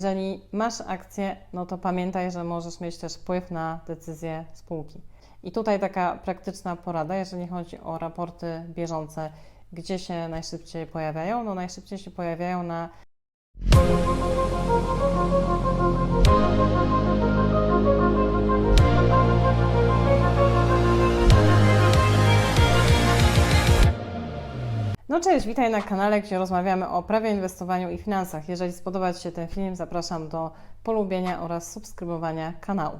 Jeżeli masz akcje, no to pamiętaj, że możesz mieć też wpływ na decyzje spółki. I tutaj taka praktyczna porada, jeżeli chodzi o raporty bieżące, gdzie się najszybciej pojawiają? No najszybciej się pojawiają na No cześć, witaj na kanale, gdzie rozmawiamy o prawie inwestowaniu i finansach. Jeżeli spodobał Ci się ten film, zapraszam do polubienia oraz subskrybowania kanału.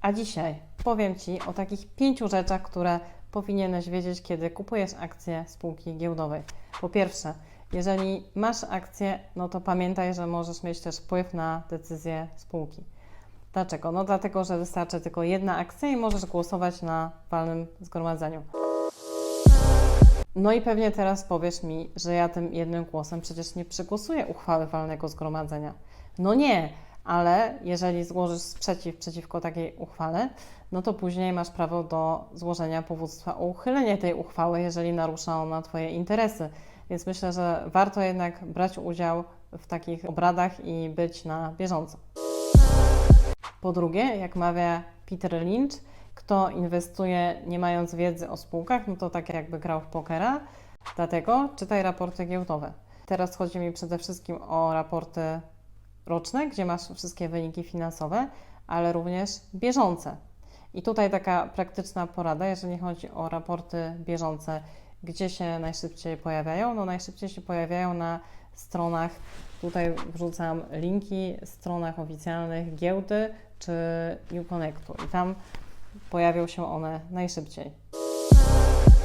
A dzisiaj powiem Ci o takich pięciu rzeczach, które powinieneś wiedzieć, kiedy kupujesz akcje spółki giełdowej. Po pierwsze, jeżeli masz akcje, no to pamiętaj, że możesz mieć też wpływ na decyzje spółki. Dlaczego? No dlatego, że wystarczy tylko jedna akcja i możesz głosować na walnym zgromadzeniu. No i pewnie teraz powiesz mi, że ja tym jednym głosem przecież nie przegłosuję uchwały walnego zgromadzenia. No nie, ale jeżeli złożysz sprzeciw przeciwko takiej uchwale, no to później masz prawo do złożenia powództwa o uchylenie tej uchwały, jeżeli narusza ona Twoje interesy. Więc myślę, że warto jednak brać udział w takich obradach i być na bieżąco. Po drugie, jak mawia Peter Lynch, kto inwestuje nie mając wiedzy o spółkach, no to tak jakby grał w pokera. Dlatego czytaj raporty giełdowe. Teraz chodzi mi przede wszystkim o raporty roczne, gdzie masz wszystkie wyniki finansowe, ale również bieżące. I tutaj taka praktyczna porada, jeżeli chodzi o raporty bieżące, gdzie się najszybciej pojawiają? No najszybciej się pojawiają na stronach, tutaj wrzucam linki, stronach oficjalnych giełdy czy Uconnectu i tam pojawią się one najszybciej.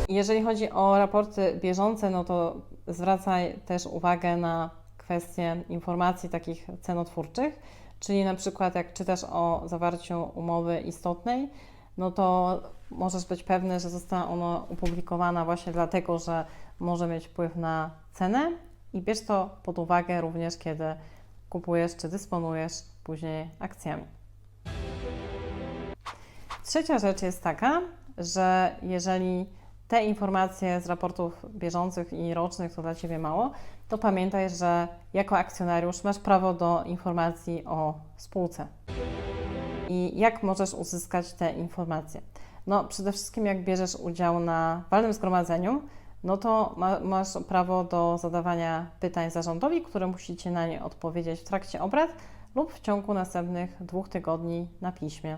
Jeżeli chodzi o raporty bieżące, no to zwracaj też uwagę na kwestie informacji takich cenotwórczych, czyli na przykład jak czytasz o zawarciu umowy istotnej, no to możesz być pewny, że została ona opublikowana właśnie dlatego, że może mieć wpływ na cenę i bierz to pod uwagę również, kiedy kupujesz czy dysponujesz później akcjami. Trzecia rzecz jest taka, że jeżeli te informacje z raportów bieżących i rocznych to dla Ciebie mało, to pamiętaj, że jako akcjonariusz masz prawo do informacji o spółce. I jak możesz uzyskać te informacje? No, przede wszystkim jak bierzesz udział na walnym zgromadzeniu, no to ma, masz prawo do zadawania pytań zarządowi, które musicie na nie odpowiedzieć w trakcie obrad lub w ciągu następnych dwóch tygodni na piśmie.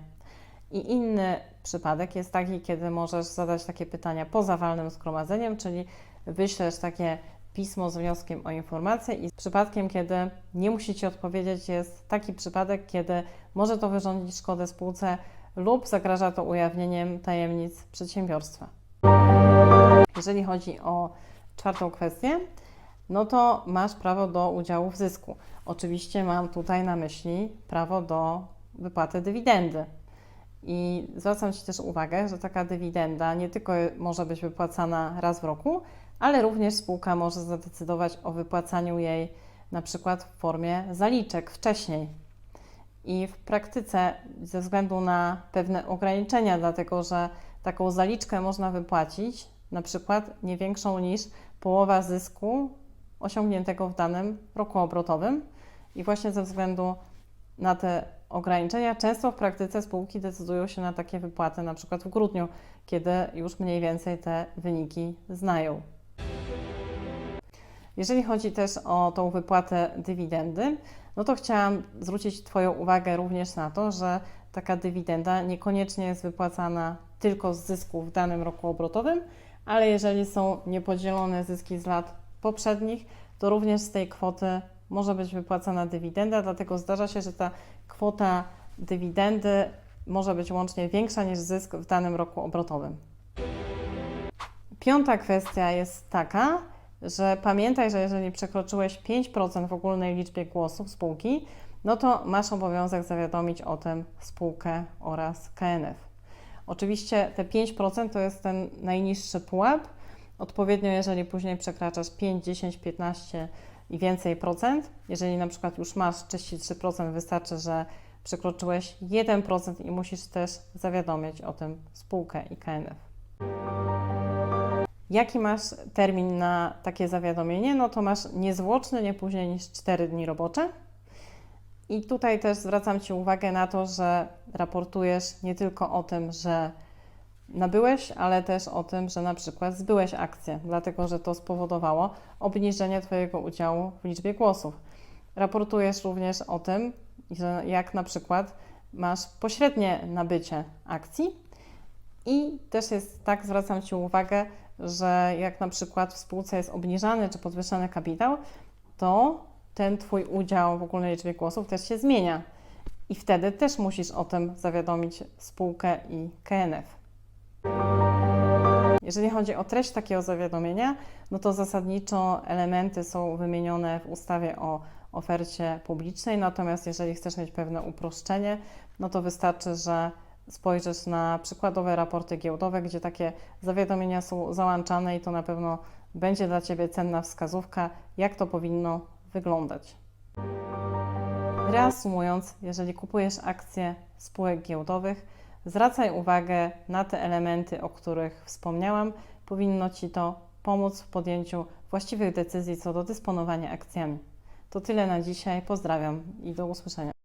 I inny przypadek jest taki, kiedy możesz zadać takie pytania poza walnym zgromadzeniem, czyli wyślesz takie pismo z wnioskiem o informację i przypadkiem, kiedy nie musicie odpowiedzieć, jest taki przypadek, kiedy może to wyrządzić szkodę spółce lub zagraża to ujawnieniem tajemnic przedsiębiorstwa. Jeżeli chodzi o czwartą kwestię, no to masz prawo do udziału w zysku. Oczywiście mam tutaj na myśli prawo do wypłaty dywidendy. I zwracam Ci też uwagę, że taka dywidenda nie tylko może być wypłacana raz w roku, ale również spółka może zadecydować o wypłacaniu jej na przykład w formie zaliczek wcześniej. I w praktyce, ze względu na pewne ograniczenia, dlatego że taką zaliczkę można wypłacić na przykład nie większą niż połowa zysku osiągniętego w danym roku obrotowym. I właśnie ze względu na te ograniczenia, często w praktyce spółki decydują się na takie wypłaty, na przykład w grudniu, kiedy już mniej więcej te wyniki znają. Jeżeli chodzi też o tą wypłatę dywidendy, no to chciałam zwrócić Twoją uwagę również na to, że taka dywidenda niekoniecznie jest wypłacana tylko z zysków w danym roku obrotowym, ale jeżeli są niepodzielone zyski z lat poprzednich, to również z tej kwoty może być wypłacana dywidenda, dlatego zdarza się, że ta kwota dywidendy może być łącznie większa niż zysk w danym roku obrotowym. Piąta kwestia jest taka, że pamiętaj, że jeżeli przekroczyłeś 5% w ogólnej liczbie głosów spółki, no to masz obowiązek zawiadomić o tym spółkę oraz KNF. Oczywiście te 5% to jest ten najniższy pułap. Odpowiednio, jeżeli później przekraczasz 5, 10, 15 i więcej procent, jeżeli na przykład już masz 33%, wystarczy, że przekroczyłeś 1% i musisz też zawiadomić o tym spółkę i KNF. Jaki masz termin na takie zawiadomienie? No to masz niezwłoczny, nie później niż 4 dni robocze. I tutaj też zwracam Ci uwagę na to, że raportujesz nie tylko o tym, że nabyłeś, ale też o tym, że na przykład zbyłeś akcję, dlatego że to spowodowało obniżenie Twojego udziału w liczbie głosów. Raportujesz również o tym, że jak na przykład masz pośrednie nabycie akcji i też jest tak, zwracam Ci uwagę, że jak na przykład w spółce jest obniżany czy podwyższany kapitał, to ten Twój udział w ogólnej liczbie głosów też się zmienia. I wtedy też musisz o tym zawiadomić spółkę i KNF. Jeżeli chodzi o treść takiego zawiadomienia, no to zasadniczo elementy są wymienione w ustawie o ofercie publicznej, natomiast jeżeli chcesz mieć pewne uproszczenie, no to wystarczy, że spojrzysz na przykładowe raporty giełdowe, gdzie takie zawiadomienia są załączane i to na pewno będzie dla Ciebie cenna wskazówka, jak to powinno wyglądać. Reasumując, jeżeli kupujesz akcje spółek giełdowych, zwracaj uwagę na te elementy, o których wspomniałam. Powinno Ci to pomóc w podjęciu właściwych decyzji co do dysponowania akcjami. To tyle na dzisiaj. Pozdrawiam i do usłyszenia.